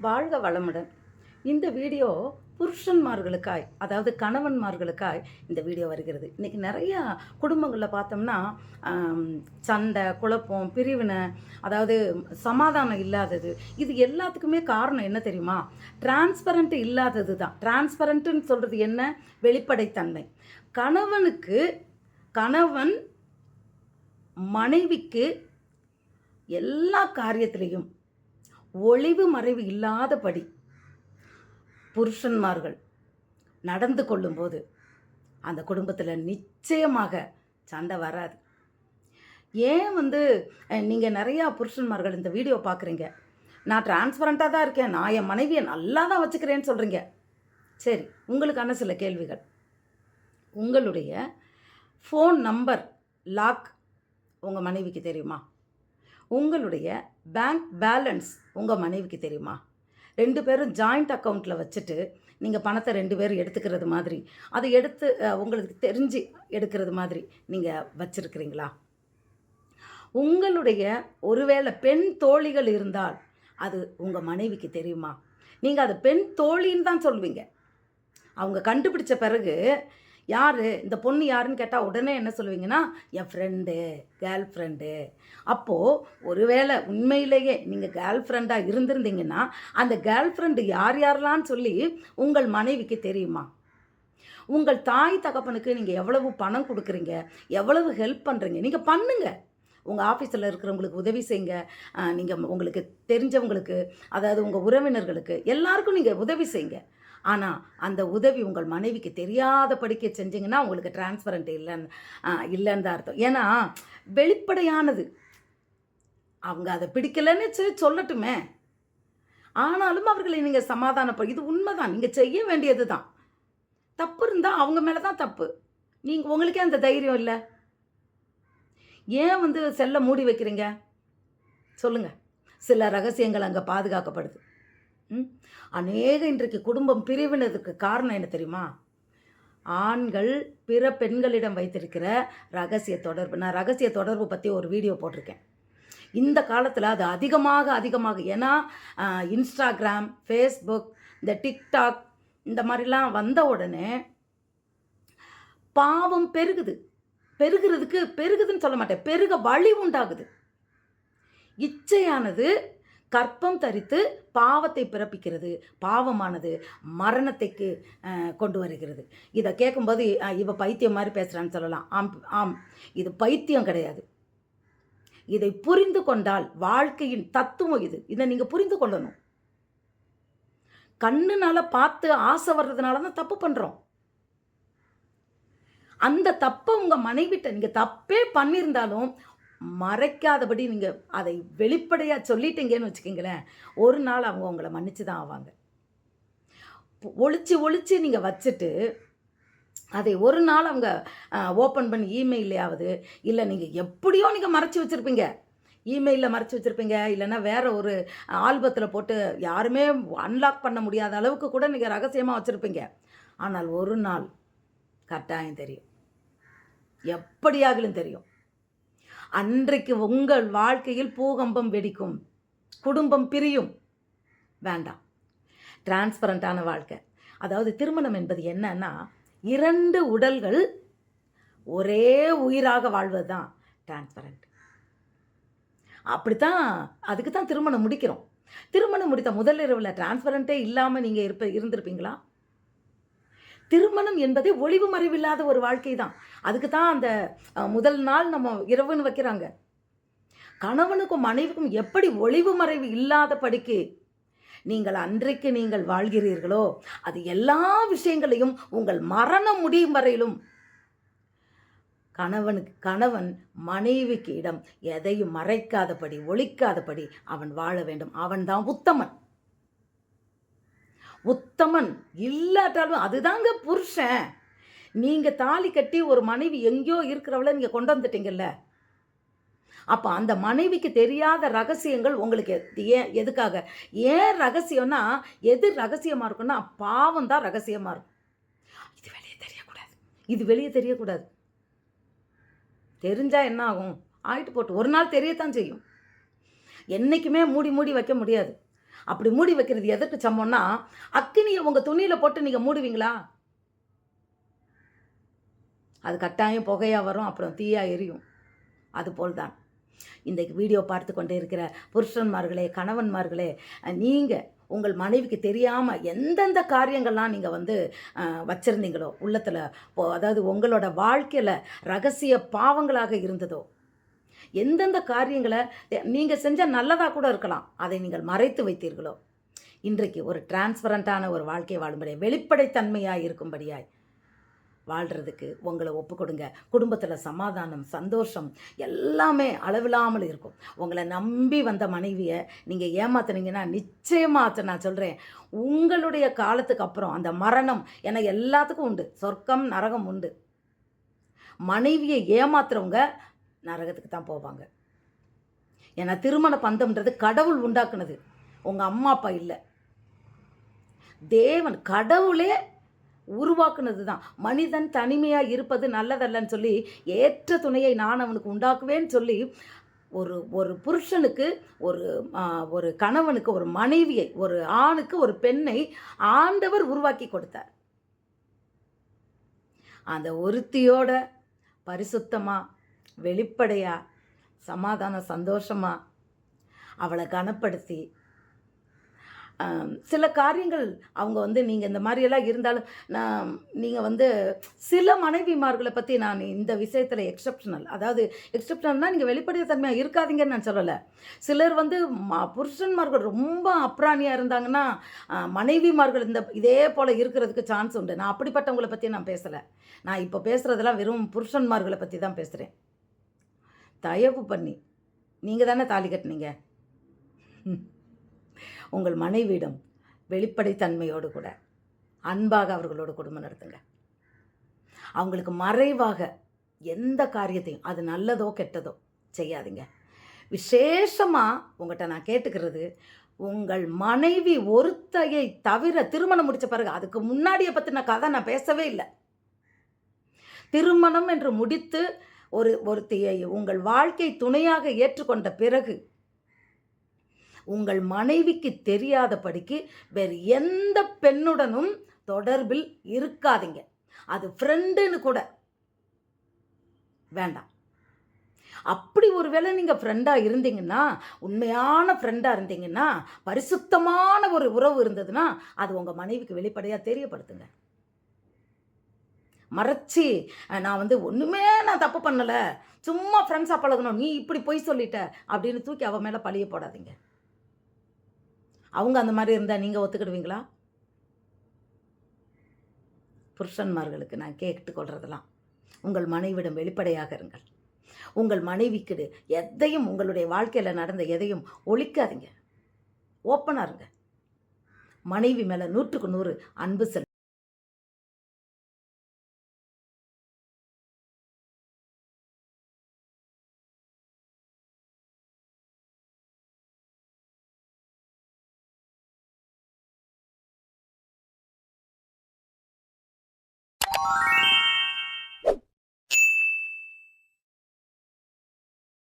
வாழ்க வளமுடன். இந்த வீடியோ புருஷன்மார்களுக்காய் அதாவது கணவன்மார்களுக்காய் இந்த வீடியோ வருகிறது. இன்றைக்கி நிறையா குடும்பங்களில் பார்த்தோம்னா சண்டை குழப்பம் பிரிவினை அதாவது சமாதானம் இல்லாதது இது எல்லாத்துக்குமே காரணம் என்ன தெரியுமா? டிரான்ஸ்பரண்ட் இல்லாதது தான். டிரான்ஸ்பரண்ட்டுன்னு சொல்கிறது என்ன? வெளிப்படைத்தன்மை. கணவனுக்கு கணவன் மனைவிக்கு எல்லா காரியத்திலையும் ஒளிவு மறைவு இல்லாதபடி புருஷன்மார்கள் நடந்து கொள்ளும்போது அந்த குடும்பத்தில் நிச்சயமாக சண்டை வராது. ஏன் வந்து நீங்கள் நிறையா புருஷன்மார்கள் இந்த வீடியோ பார்க்குறீங்க நான் டிரான்ஸ்பரண்ட்டாக தான் இருக்கேன். நான் என் மனைவியை நல்லா தான் வச்சுக்கிறேன்னு சொல்கிறீங்க சரி உங்களுக்கான சில கேள்விகள். உங்களுடைய ஃபோன் நம்பர் லாக் உங்கள் மனைவிக்கு தெரியுமா? உங்களுடைய பேங்க் பேலன்ஸ் உங்கள் மனைவிக்கு தெரியுமா? ரெண்டு பேரும் ஜாயிண்ட் அக்கௌண்ட்டில் வச்சுட்டு நீங்கள் பணத்தை ரெண்டு பேரும் எடுத்துக்கிறது மாதிரி. அதை எடுத்து உங்களுக்கு தெரிஞ்சு எடுக்கிறது மாதிரி நீங்கள் வச்சுருக்கிறீங்களா? உங்களுடைய ஒருவேளை பெண் தோழிகள் இருந்தால் அது உங்கள் மனைவிக்கு தெரியுமா? நீங்கள் அது பெண் தோழின்னு தான் சொல்லுவீங்க. அவங்க கண்டுபிடிச்ச பிறகு யார்? இந்த பொண்ணு யாருன்னு கேட்டால் உடனே என்ன சொல்லுவீங்கன்னா என் ஃப்ரெண்டு கேர்ள் ஃப்ரெண்டு அப்போது ஒருவேளை உண்மையிலேயே நீங்கள் கேர்ள் ஃப்ரெண்டாக இருந்திருந்தீங்கன்னா அந்த கேர்ள் ஃப்ரெண்டு யார் யாரெல்லாம் சொல்லி உங்கள் மனைவிக்கு தெரியுமா? உங்கள் தாய் தகப்பனுக்கு நீங்கள் எவ்வளவு பணம் கொடுக்குறீங்க? எவ்வளவு ஹெல்ப் பண்ணுறீங்க நீங்கள் பண்ணுங்கள் உங்கள் ஆஃபீஸில் இருக்கிறவங்களுக்கு உதவி செய்யுங்க. நீங்கள் உங்களுக்கு தெரிஞ்சவங்களுக்கு அதாவது உங்கள் உறவினர்களுக்கு எல்லாருக்கும் நீங்கள் உதவி செய்யுங்க. ஆனால் அந்த உதவி உங்கள் மனைவிக்கு தெரியாத படிக்க செஞ்சிங்கன்னா உங்களுக்கு டிரான்ஸ்பரண்ட் இல்லைன்னு ஆ, இல்லைன்னு தான் அர்த்தம். ஏன்னா வெளிப்படையானது. அவங்க அதை பிடிக்கலன்னு சரி சொல்லட்டுமே. ஆனாலும் அவர்களை நீங்கள் சமாதானப்ப இது உண்மைதான். நீங்கள் செய்ய வேண்டியது தான். தப்பு இருந்தால் அவங்க மேலே தான் தப்பு. நீங்கள் உங்களுக்கே அந்த தைரியம் இல்லை. ஏன் வந்து செல்ல மூடி வைக்கிறீங்க? சொல்லுங்கள் சில ரகசியங்கள் அங்கே பாதுகாக்கப்படுது. அநேக இன்றைக்கு குடும்பம் பிரிவினதுக்கு காரணம் என்ன தெரியுமா? ஆண்கள் பிற பெண்களிடம் வைத்திருக்கிற ரகசிய தொடர்பு. நான் ரகசிய தொடர்பு பற்றி ஒரு வீடியோ போட்டிருக்கேன். இந்த காலத்தில் அது அதிகமாக அதிகமாக. ஏன்னா இன்ஸ்டாகிராம் ஃபேஸ்புக் இந்த டிக்டாக் இந்த மாதிரிலாம் வந்த உடனே பாவம் பெருகுது. பெருகிறதுக்கு பெருகுதுன்னு சொல்ல மாட்டேன். பெருக வழி உண்டாகுது. இச்சையானது கற்பம் தரித்து பாவத்தை பிறப்பிக்கிறது பாவமானது மரணத்தைக்கு அஹ், கொண்டு வருகிறது. இதை கேட்கும்போது இவ பைத்தியம் மாதிரி பேசுகிறான்னு சொல்லலாம். ஆம் ஆம். இது பைத்தியம் கிடையாது. இதை புரிந்து கொண்டால் வாழ்க்கையின் தத்துவம் இது. இதை நீங்கள் புரிந்து கொள்ளணும். கண்ணுனால பார்த்து ஆசை வர்றதுனால தான் தப்பு பண்ணுறோம் அந்த தப்பை உங்கள் மனைவிட்ட நீங்கள் தப்பே பண்ணியிருந்தாலும் மறைக்காதபடி நீங்கள் அதை வெளிப்படையாக சொல்லிட்டீங்கன்னு வச்சுக்கிங்களேன் ஒரு நாள் அவங்க உங்களை மன்னிச்சு தான் ஆவாங்க. ஒழிச்சு ஒழிச்சு நீங்கள் வச்சுட்டு அதை ஒரு நாள் அவங்க ஓப்பன் பண்ணி இமெயிலையாவது இல்லை நீங்கள் எப்படியோ நீங்கள் மறைச்சி வச்சுருப்பீங்க. இமெயிலில் மறைச்சி வச்சுருப்பீங்க இல்லைன்னா வேறு ஒரு ஆல்பத்தில் போட்டு யாருமே அன்லாக் பண்ண முடியாத அளவுக்கு கூட நீங்கள் ரகசியமாக வச்சுருப்பீங்க. ஆனால் ஒரு நாள் கட்டாயம் தெரியும். எப்படியாகலும் தெரியும். அன்றைக்கு உங்கள் வாழ்க்கையில் பூகம்பம் வெடிக்கும். குடும்பம் பிரியும். வேண்டாம். டிரான்ஸ்பரண்டான வாழ்க்கை. அதாவது திருமணம் என்பது என்னன்னா இரண்டு உடல்கள் ஒரே உயிராக வாழ்வது தான் டிரான்ஸ்பரண்ட் அப்படித்தான் அதுக்கு தான் திருமணம் முடிக்கிறோம். திருமணம் முடித்த முதல் இரவில் டிரான்ஸ்பரண்ட்டே இல்லாமல் நீங்கள் இருப்ப இருந்திருப்பீங்களா? திருமணம் என்பதே ஒளிவு மறைவில்லாத ஒரு வாழ்க்கை தான் அதுக்கு தான் அந்த முதல் நாள் நம்ம இரவுன்னு வைக்கிறாங்க. கணவனுக்கும் மனைவிக்கும் எப்படி ஒளிவு மறைவு இல்லாத படிக்கு நீங்கள் அன்றைக்கு நீங்கள் வாழ்கிறீர்களோ அது எல்லா விஷயங்களையும் உங்கள் மரணம் முடியும் வரையிலும் கணவனுக்கு கணவன் மனைவிக்கு இடம் எதையும் மறைக்காதபடி ஒழிக்காதபடி அவன் வாழ வேண்டும். அவன்தான் உத்தமன். உத்தமன் இல்லாட்டாலும் அதுதாங்க புருஷன். நீங்கள் தாலி கட்டி ஒரு மனைவி எங்கேயோ இருக்கிறவள நீங்கள் கொண்டு வந்துட்டீங்கல்ல. அப்போ அந்த மனைவிக்கு தெரியாத ரகசியங்கள் உங்களுக்கு ஏன் எதுக்காக? ஏன் ரகசியம்னா எது ரகசியமாக இருக்கும்னா பாவம் தான் ரகசியமாக இருக்கும். இது வெளியே தெரியக்கூடாது. இது வெளியே தெரியக்கூடாது. தெரிஞ்சால் என்ன ஆகும்? ஆயிட்டு போட்டு ஒரு நாள் தெரியத்தான் செய்யும். என்றைக்குமே மூடி மூடி வைக்க முடியாது. அப்படி மூடி வைக்கிறது எதற்கு சமம்னா அக்கினியை உங்கள் துணியில் போட்டு நீங்கள் மூடுவீங்களா? அது கட்டாயம் புகையாக வரும் அப்புறம் தீயாக எரியும். அதுபோல் தான் இந்த வீடியோ பார்த்து கொண்டே இருக்கிற புருஷன்மார்களே கணவன்மார்களே நீங்கள் உங்கள் மனைவிக்கு தெரியாமல் எந்தெந்த காரியங்கள்லாம் நீங்கள் வந்து வச்சுருந்தீங்களோ வச்சிருந்தீங்களோ உள்ளத்தில் அதாவது உங்களோட வாழ்க்கையில் ரகசிய பாவங்களாக இருந்ததோ எந்தெந்த காரியங்களை நீங்கள் செஞ்சால் நல்லதாக கூட இருக்கலாம். அதை நீங்கள் மறைத்து வைத்தீர்களோ? இன்றைக்கு ஒரு டிரான்ஸ்பரண்ட்டான ஒரு வாழ்க்கை வாழும்படியாய் வெளிப்படைத்தன்மையாக இருக்கும்படியாய் வாழ்கிறதுக்கு உங்களை ஒப்பு கொடுங்க. குடும்பத்தில் சமாதானம் சந்தோஷம் எல்லாமே அளவில்லாமல் இருக்கும். உங்களை நம்பி வந்த மனைவியை நீங்கள் ஏமாத்துனீங்கன்னா நிச்சயமாக நான் சொல்கிறேன் உங்களுடைய காலத்துக்கு அப்புறம் அந்த மரணம் என எல்லாத்துக்கும் உண்டு. சொர்க்கம் நரகம் உண்டு. மனைவியை ஏமாத்துறவங்க நரகத்துக்கு தான் போவாங்க. ஏன்னா திருமண பந்தம்ன்றது கடவுள் உண்டாக்குனது. உங்கள் அம்மா அப்பா இல்லை. தேவன் கடவுளே உருவாக்குனது தான். மனிதன் தனிமையாக இருப்பது நல்லதல்லன்னு சொல்லி ஏற்ற துணையை நான் அவனுக்கு உண்டாக்குவேன்னு சொல்லி ஒரு ஒரு புருஷனுக்கு ஒரு ஒரு கணவனுக்கு ஒரு மனைவியை ஒரு ஆணுக்கு ஒரு பெண்ணை ஆண்டவர் உருவாக்கி கொடுத்தார். அந்த ஒருத்தியோட பரிசுத்தமாக வெளிப்படையாக சமாதான சந்தோஷமாக அவளை கனப்படுத்தி சில காரியங்கள் அவங்க வந்து நீங்கள் இந்த மாதிரியெல்லாம் இருந்தாலும் நான் நீங்கள் வந்து சில மனைவிமார்களை பற்றி நான் இந்த விஷயத்தில் எக்ஸப்ஷனல் அதாவது எக்ஸப்ஷனல்னால் நீங்கள் வெளிப்படைத்தன்மையாக இருக்காதீங்கன்னு நான் சொல்லலை. சிலர் வந்து ம புருஷன்மார்கள் ரொம்ப அப்ராணியாக இருந்தாங்கன்னா மனைவிமார்கள் இந்த இதே போல் இருக்கிறதுக்கு சான்ஸ் உண்டு. நான் அப்படிப்பட்டவங்களை பற்றி நான் பேசலை. நான் இப்போ பேசுகிறதெல்லாம் வெறும் புருஷன்மார்களை பற்றி தான் பேசுகிறேன் தயவு பண்ணி. நீங்கள் தானே தாலி கட்டினீங்க? உங்கள் மனைவியிடம் வெளிப்படைத்தன்மையோடு கூட அன்பாக அவர்களோட குடும்பம் நடத்துங்க. அவங்களுக்கு மறைவாக எந்த காரியத்தையும் அது நல்லதோ கெட்டதோ செய்யாதீங்க. விசேஷமாக உங்கள்கிட்ட நான் கேட்டுக்கிறது உங்கள் மனைவி ஒருத்தையை தவிர திருமணம் முடித்த பிறகு அதுக்கு முன்னாடியை பற்றின கதை நான் பேசவே இல்லை. திருமணம் என்று முடித்து ஒரு ஒருத்தையை உங்கள் வாழ்க்கை துணையாக ஏற்றுக்கொண்ட பிறகு உங்கள் மனைவிக்கு தெரியாதபடிக்கு வேறு எந்த பெண்ணுடனும் தொடர்பில் இருக்காதீங்க. அது ஃப்ரெண்டுன்னு கூட வேண்டாம். அப்படி ஒருவேளை நீங்கள் ஃப்ரெண்டாக இருந்தீங்கன்னா உண்மையான ஃப்ரெண்டாக இருந்தீங்கன்னா பரிசுத்தமான ஒரு உறவு இருந்ததுன்னா அது உங்கள் மனைவிக்கு வெளிப்படையாக தெரியப்படுத்துங்க. மறைச்சி நான் வந்து ஒன்றுமே நான் தப்பு பண்ணலை. சும்மா ஃப்ரெண்ட்ஸாக பழகணும் நீ இப்படி பொய் சொல்லிட்ட அப்படின்னு தூக்கி அவன் மேலே பழிய போடாதீங்க. அவங்க அந்த மாதிரி இருந்தால் நீங்கள் ஒத்துக்கிடுவீங்களா? புருஷன்மார்களுக்கு நான் கேட்டுக்கொள்றதெல்லாம் உங்கள் மனைவிடம் வெளிப்படையாக இருங்கள். உங்கள் மனைவிக்கு எதையும் உங்களுடைய வாழ்க்கையில் நடந்த எதையும் ஒழிக்காதீங்க. ஓப்பனாக இருங்க. மனைவி மேலே நூற்றுக்கு நூறு அன்பு செல்